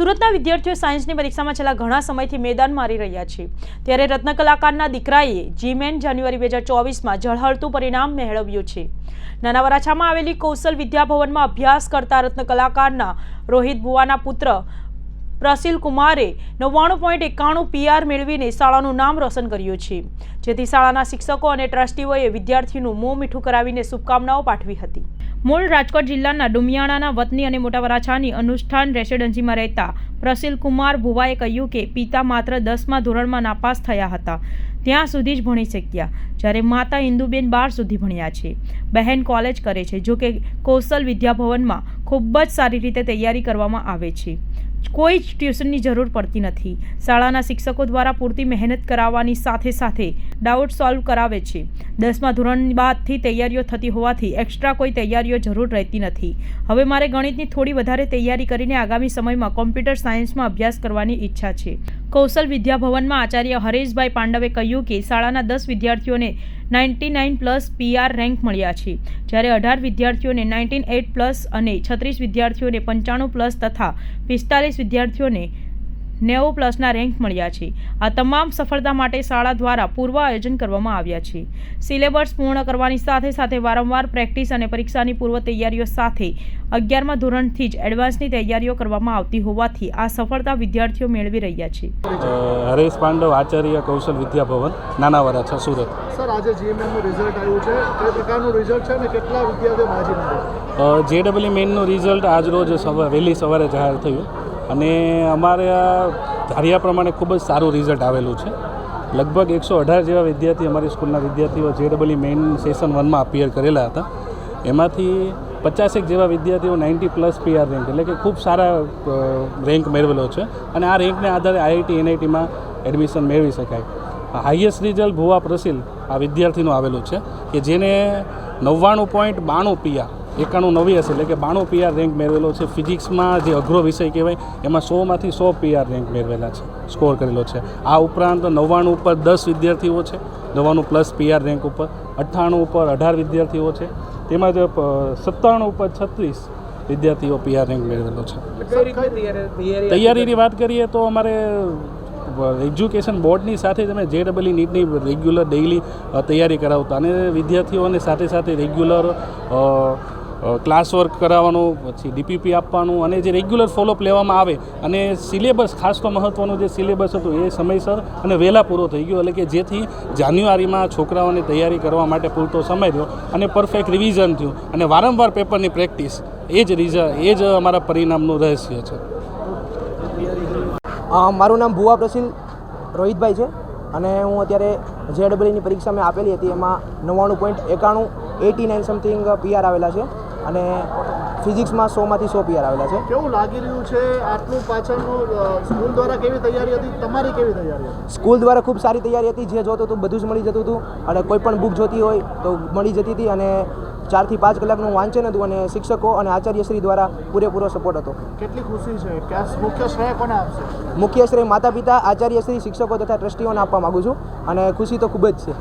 સુરતના વિદ્યાર્થીઓ સાયન્સની પરીક્ષામાં છેલ્લા ઘણા સમયથી મેદાન મારી રહ્યા છે. ત્યારે રત્ન કલાકારના દીકરાએ જીમેન જાન્યુઆરી બે હજાર ચોવીસમાં ઝળહળતું પરિણામ મેળવ્યું છે. નાના વરાછામાં આવેલી કૌશલ વિદ્યાભવનમાં અભ્યાસ કરતા રત્ન કલાકારના રોહિત ભુવાના પુત્ર પ્રસિલ કુમારે નવ્વાણું પોઈન્ટ એકાણું પીઆર મેળવીને શાળાનું નામ રોશન કર્યું છે. જેથી શાળાના શિક્ષકો અને ટ્રસ્ટીઓએ વિદ્યાર્થીનું મોં મીઠું કરાવીને શુભકામનાઓ પાઠવી હતી. મૂળ રાજકોટ જિલ્લાના ડુમિયાણાના વતની અને મોટા વરાછાની અનુષ્ઠાન રેસિડેન્સીમાં રહેતા પ્રસિલ કુમાર ભુવાએ કહ્યું કે પિતા માત્ર દસમા ધોરણમાં નાપાસ થયા હતા. ત્યાં સુધી જ ભણી શક્યા, જ્યારે માતા ઇન્દુબેન બાર સુધી ભણ્યા છે. બહેન કોલેજ કરે છે, જોકે કૌશલ વિદ્યાભવનમાં ખૂબ જ સારી રીતે તૈયારી કરવામાં આવે છે. કોઈ જ ટ્યુશનની જરૂર પડતી નથી. શાળાના શિક્ષકો દ્વારા પૂરતી મહેનત કરાવવાની સાથે સાથે ડાઉટ સોલ્વ કરાવે છે. દસમા ધોરણ બાદથી તૈયારીઓ થતી હોવાથી એક્સ્ટ્રા કોઈ તૈયારીઓ જરૂર રહેતી નથી. હવે મારે ગણિતની થોડી વધારે તૈયારી કરીને આગામી સમયમાં કોમ્પ્યુટર સાયન્સમાં અભ્યાસ કરવાની ઈચ્છા છે. કૌશલ વિદ્યાભવનમાં આચાર્ય હરેશભાઈ પાંડવે કહ્યું કે શાળાના દસ વિદ્યાર્થીઓને ninety nine plus PR rank મળ્યા છે. જ્યારે અઢાર વિદ્યાર્થીઓને નાઇન્ટીન એટ પ્લસ અને છત્રીસ વિદ્યાર્થીઓને પંચાણું પ્લસ તથા પિસ્તાલીસ વિદ્યાર્થીઓને નેવું પ્લસના રેન્ક મળ્યા છે. આ તમામ સફળતા માટે શાળા દ્વારા પૂર્વ આયોજન કરવામાં આવ્યા છે. સિલેબસ પૂર્ણ કરવાની સાથે સાથે વારંવાર પ્રેક્ટિસ અને પરીક્ષાની પૂર્વ તૈયારીઓ સાથે અગિયારમા ધોરણથી જ એડવાન્સની તૈયારીઓ કરવામાં આવતી હોવાથી આ સફળતા વિદ્યાર્થીઓ મેળવી રહ્યા છે. હરેશ પાંડવ આચાર્ય કૌશલ વિદ્યાભવન નાના વરાછા સુરત. સર આજે જીએમએમનું રિઝલ્ટ આવ્યું છે કઈ પ્રકારનું રિઝલ્ટ છે અને કેટલા વિદ્યાર્થીઓ બાજી જેડબલ્યુ મેનનું રિઝલ્ટ આજ રોજ સવા વહેલી સવારે જાહેર થયું. અને અમારે ધાર્યા પ્રમાણે ખૂબ જ સારું રિઝલ્ટ આવેલું છે. લગભગ એકસો અઢાર જેવા વિદ્યાર્થી અમારી સ્કૂલના વિદ્યાર્થીઓ જે ડબલ મેઇન સેશન વનમાં અપિયર કરેલા હતા. એમાંથી પચાસેક જેવા વિદ્યાર્થીઓ નાઇન્ટી પ્લસ પીઆર રેન્ક એટલે કે ખૂબ સારા રેન્ક મેળવેલો છે. અને આ રેન્કને આધારે આઈઆઈટી એનઆઈટીમાં એડમિશન મેળવી શકાય. હાઈએસ્ટ રિઝલ્ટ ભુવા પ્રસિલ આ વિદ્યાર્થીનું આવેલું છે કે જેને નવ્વાણું પોઈન્ટ બાણું પીઆર એકાણું નવી હશે એટલે કે બાણું પીઆર રેન્ક મેળવેલો છે. ફિઝિક્સમાં જે અઘરો વિષય કહેવાય એમાં સોમાંથી સો પીઆર રેન્ક મેળવેલા છે સ્કોર કરેલો છે. આ ઉપરાંત નવ્વાણું ઉપર દસ વિદ્યાર્થીઓ છે નવ્વાણું પ્લસ પીઆર રેન્ક ઉપર અઠ્ઠાણું ઉપર અઢાર વિદ્યાર્થીઓ છે. તેમજ સત્તાણું ઉપર છત્રીસ વિદ્યાર્થીઓ પીઆર રેન્ક મેળવેલો છે. તૈયારીની વાત કરીએ તો અમારે એજ્યુકેશન બોર્ડની સાથે તમે જે ડબલઈ નીટની રેગ્યુલર ડેઇલી તૈયારી કરાવતા. અને વિદ્યાર્થીઓને સાથે સાથે રેગ્યુલર ક્લાસ વર્ક કરાવવાનું, પછી ડીપીપી આપવાનું અને જે રેગ્યુલર ફોલોઅપ લેવામાં આવે અને સિલેબસ ખાસ તો મહત્ત્વનું જે સિલેબસ હતું એ સમયસર અને વહેલા પૂરો થઈ ગયો. એટલે કે જેથી જાન્યુઆરીમાં છોકરાઓને તૈયારી કરવા માટે પૂરતો સમય રહ્યો અને પરફેક્ટ રિવિઝન થયું. અને વારંવાર પેપરની પ્રેક્ટિસ એ જ રીઝન એ જ અમારા પરિણામનું રહસ્ય છે. મારું નામ ભુવા પ્રસિલ રોહિતભાઈ છે અને હું અત્યારે જે ડબલની પરીક્ષા મેં આપેલી હતી. એમાં નવ્વાણું પોઈન્ટ એકાણું, એટી નાઇન સમથિંગ પીઆર આવેલા છે. અને ફિઝિક્સમાં સોમાંથી સો પીઆર આવેલા છે. કેવું લાગી રહ્યું છે? આટલું પાછળનું સ્કૂલ દ્વારા કેવી તૈયારી હતી? તમારી કેવી તૈયારી હતી? સ્કૂલ દ્વારા ખૂબ સારી તૈયારી હતી. જે જોતું હતું બધું જ મળી જતું હતું. અને કોઈ પણ બુક જોતી હોય તો મળી જતી હતી અને ચારથી પાંચ કલાકનું વાંચન હતું અને શિક્ષકો અને આચાર્યશ્રી દ્વારા પૂરેપૂરો સપોર્ટ હતો. કેટલી ખુશી છે? મુખ્ય શ્રેય કોને આપશે? મુખ્ય શ્રેય માતા પિતા આચાર્યશ્રી શિક્ષકો તથા ટ્રસ્ટીઓને આપવા માગું છું. અને ખુશી તો ખૂબ જ છે.